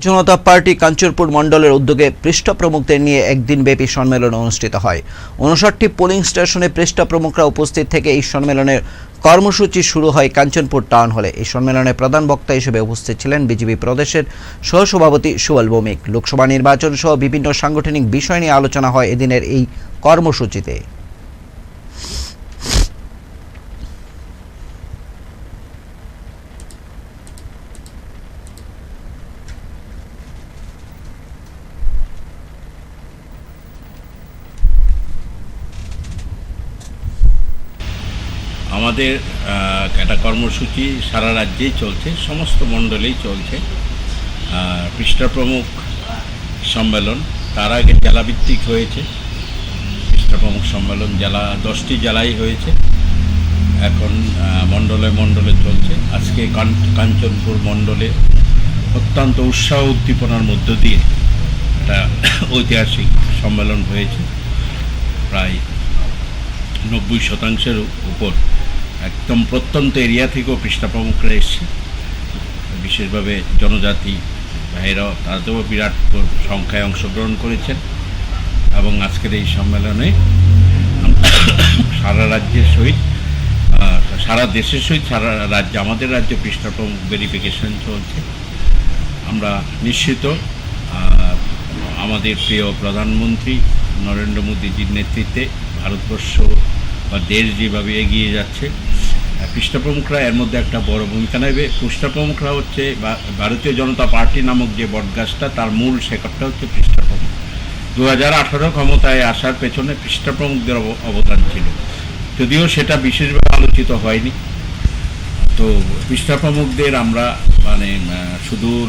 জনতা party Kanchanpur মণ্ডলের উদ্যোগে পৃষ্ঠা প্রমুখদের নিয়ে একদিন ব্যাপী সম্মেলন অনুষ্ঠিত হয়। উনষাটটি পোলিং স্টেশনে পৃষ্ঠা প্রমুখরা উপস্থিত থেকে এই সম্মেলনের কর্মসূচি শুরু হয় কাঞ্চনপুর টাউন হলে। এই সম্মেলনে প্রধান বক্তা হিসেবে উপস্থিত ছিলেন বিজেপি প্রদেশের সহসভাপতি সুবল ভৌমিক। লোকসভা নির্বাচন সহ বিভিন্ন সাংগঠনিক বিষয় নিয়ে আলোচনা হয় এদিনের এই কর্মসূচিতে। আমাদের একটা কর্মসূচি সারা রাজ্যেই চলছে, সমস্ত মণ্ডলেই চলছে। পৃষ্ঠা প্রমুখ সম্মেলন, তার আগে জেলাভিত্তিক হয়েছে। পৃষ্ঠা প্রমুখ সম্মেলন জেলা, দশটি জেলায় হয়েছে। এখন মণ্ডলে মণ্ডলে চলছে। আজকে কাঞ্চনপুর মণ্ডলে অত্যন্ত উৎসাহ উদ্দীপনার মধ্য দিয়ে একটা ঐতিহাসিক সম্মেলন হয়েছে। প্রায় নব্বই শতাংশের উপর। একদম প্রত্যন্ত এরিয়া থেকেও পৃষ্ঠা প্রমুখরা এসছে। বিশেষভাবে জনজাতি ভাইরাও তাদেরও বিরাট সংখ্যায় অংশগ্রহণ করেছেন। এবং আজকের এই সম্মেলনে সারা রাজ্যের সহিত সারা দেশের সহিত, সারা রাজ্যে, আমাদের রাজ্যে পৃষ্ঠা প্রমুখ ভেরিফিকেশন চলছে। আমরা নিশ্চিত আমাদের প্রিয় প্রধানমন্ত্রী নরেন্দ্র মোদীজির নেতৃত্বে ভারতবর্ষ বা দেশ যেভাবে এগিয়ে যাচ্ছে পৃষ্ঠপ্রমুখরা এর মধ্যে একটা বড় ভূমিকা নেবে। পৃষ্ঠপ্রমুখরা হচ্ছে ভারতীয় জনতা পার্টি নামক যে বটগাছটা, তার মূল শেকড়টা হচ্ছে পৃষ্ঠপ্রমুখ দু হাজার আঠারো ক্ষমতায় আসার পেছনে পৃষ্ঠপ্রমুখদের অব- অবদান ছিল। যদিও সেটা বিশেষভাবে আলোচিত হয়নি। তো পৃষ্ঠা প্রমুখদের আমরা মানে শুধু